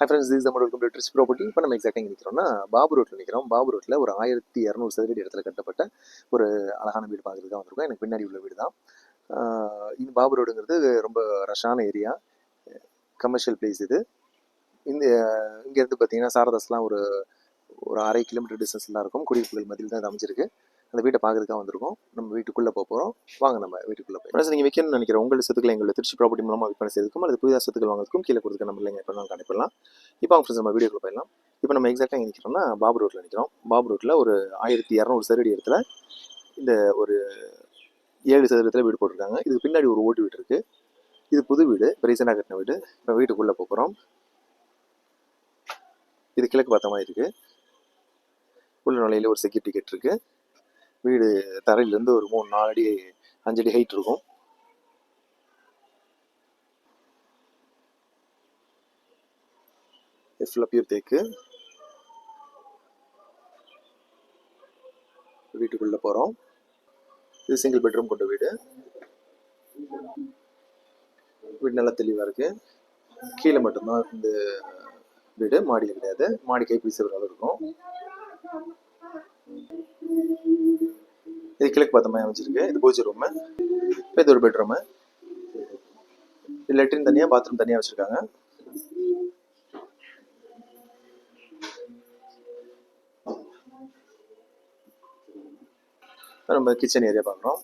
Hi friends this Tamil welcome to Tris property இப்போ நம்ம எக்ஸாக்டாக எங்கே நிற்கிறோம்னா பாபு ரோட்டில் நிற்கிறோம் பாபு ரோட்டில் ஒரு ஆயிரத்தி இரநூறு சதுரடி இடத்துல கட்டப்பட்ட ஒரு அழகான வீடு பார்க்குறதுக்கு தான் வந்திருக்கோம். எனக்கு பின்னாடி உள்ள வீடு தான். ஆஹ் இந்த பாபு ரோடுங்கிறது ரொம்ப ரஷ்ஷான ஏரியா கமர்ஷியல் பிளேஸ் இது. இந்த இங்கேருந்து பார்த்தீங்கன்னா சாரதாஸ்லாம் ஒரு ஒரு அரை கிலோமீட்டர் டிஸ்டன்ஸ்லாம் இருக்கும். குடியிருப்புகள் மத்தியில் தான் இது அமைஞ்சிருக்கு. அந்த வீட்டை பார்க்கறதுக்காக வந்திருக்கோம். நம்ம வீட்டுக்குள்ளே போக போகிறோம் வாங்க நம்ம வீட்டுக்குள்ளே போய் ஃப்ரெண்ட்ஸ் நீங்கள் விற்கணும்னு நினைக்கிற உங்கள் சொத்துக்களை எங்களை திருச்சி ப்ராப்பர்ட்டி மூலமாக விற்பனை செய்யறதுக்கும் அல்லது புதிதாக சொத்துக்கள் வாங்குறதுக்கும் கீழே கொடுத்துருக்க நம்ம இல்லைங்க எப்போ கணிப்பிடலாம் இப்போ அவங்க ஃப்ரெண்ட்ஸ் நம்ம வீடியோக்குள்ளே போயிடலாம். இப்போ நம்ம எக்ஸாக்டாக எங்கே நிற்கிறோம்னா பாபு ரோட்டில் நிற்கிறோம் பாபு ரோட்டில் ஒரு ஆயிரத்தி இரநூறு சதுரடி இடத்துல இந்த ஒரு ஏழு சதுரத்தில் வீடு போட்டிருக்காங்க. இதுக்கு பின்னாடி ஒரு ஓட்டு வீடு இருக்குது இது புது வீடு. இப்போ ரீசெண்டாக கட்டின வீடு. இப்போ வீட்டுக்குள்ளே போகிறோம் இது கிழக்கு பார்த்த மாதிரி இருக்குது உள்ள நுழையில ஒரு செக்யூரிட்டி கேட் இருக்குது வீடு தரையிலேருந்து ஒரு மூணு நாலு அடி அஞ்சு அடி ஹைட் இருக்கும். ஃபுல்லாக பியூர் தேக்கு. வீட்டுக்குள்ளே போகிறோம் இது சிங்கிள் பெட்ரூம் கொண்ட வீடு. வீடு நல்லா தெளிவாக இருக்குது கீழே மட்டும்தான் இந்த வீடு. மாடியில் கிடையாது. மாடி கைப்பீசி ஒரு அளவு இருக்கும். இது கிழக்கு பார்த்த மாதிரி அமைச்சிருக்கு இது பூஜை ரூமு இப்போ இது ஒரு பெட்ரூமு இது லெட்ரின் தனியாக பாத்ரூம் தனியாக வச்சுருக்காங்க. நம்ம கிச்சன் ஏரியா பார்க்குறோம்.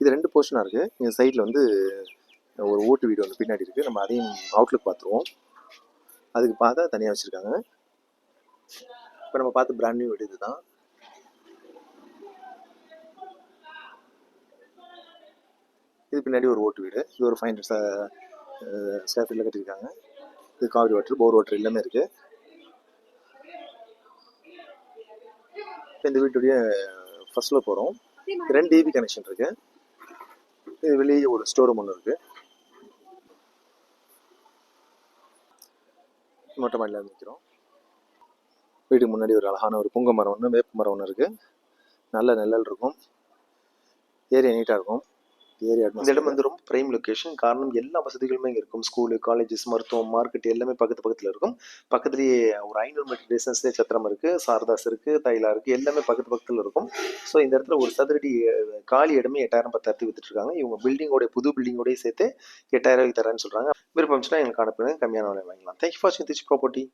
இது ரெண்டு போர்ஷனாக இருக்குது இந்த சைடில் வந்து ஒரு ஓட்டு வீடு ஒன்று பின்னாடி இருக்குது நம்ம அதையும் அவுட்லுக் பார்த்துருவோம் அதுக்கு பார்த்தா தனியாக வச்சுருக்காங்க. இப்போ நம்ம பார்த்து பிராண்ட் நியூ வீடு இதுதான் இது பின்னாடி ஒரு ஓட்டு வீடு. இது ஒரு ஃபைவ் ஹண்ட்ரட் ஸ்கொயர் கட்டியிருக்காங்க. இது காவிரி வாட்டர் போர் வாட்டர் எல்லாமே இருக்குது இப்போ இந்த வீட்டுடைய ஃபர்ஸ்ட் போகிறோம் ரெண்டு ஏபி கனெக்ஷன் இருக்கு. இது வெளியே ஒரு ஸ்டோர் ரூம் ஒன்று இருக்கு. மொட்டை மாடியில் நிற்கிறோம் வீட்டுக்கு முன்னாடி ஒரு அழகான ஒரு புங்க மரம் ஒன்று வேப்ப மரம் ஒன்று இருக்குது நல்ல நிழல் இருக்கும். ஏரியா நீட்டாக இருக்கும். ஏரியா இந்த இடம் வந்து ரொம்ப பிரைம் லொக்கேஷன் காரணம் எல்லா வசதிகளுமே இங்கே இருக்கும். ஸ்கூலு காலேஜஸ் மருத்துவம் மார்க்கெட் எல்லாமே பக்கத்து பக்கத்தில் இருக்கும். பக்கத்துலேயே ஒரு ஐநூறு மீட்டர் டிஸ்டன்ஸ்லேயே சத்திரம் இருக்குது சாரதாஸ் இருக்குது தைலா இருக்குது எல்லாமே பக்கத்து பக்கத்தில் இருக்கும். ஸோ இந்த இடத்துல ஒரு சதுரடி காலி இடமே எட்டாயிரம் பத்தாயிரத்து வித்துட்ருக்காங்க இவங்க பில்டிங்கோடைய புது பில்டிங்கோடய சேர்த்து எட்டாயிரம் தரேன்னு சொல்கிறாங்க விருப்பம் எங்களுக்கு எனக்கு அனுப்புங்க. கம்மியான விலை வாங்கலாம் தேங்க்யூ ஃபார் சிந்திச்சு ப்ராப்பர்ட்டி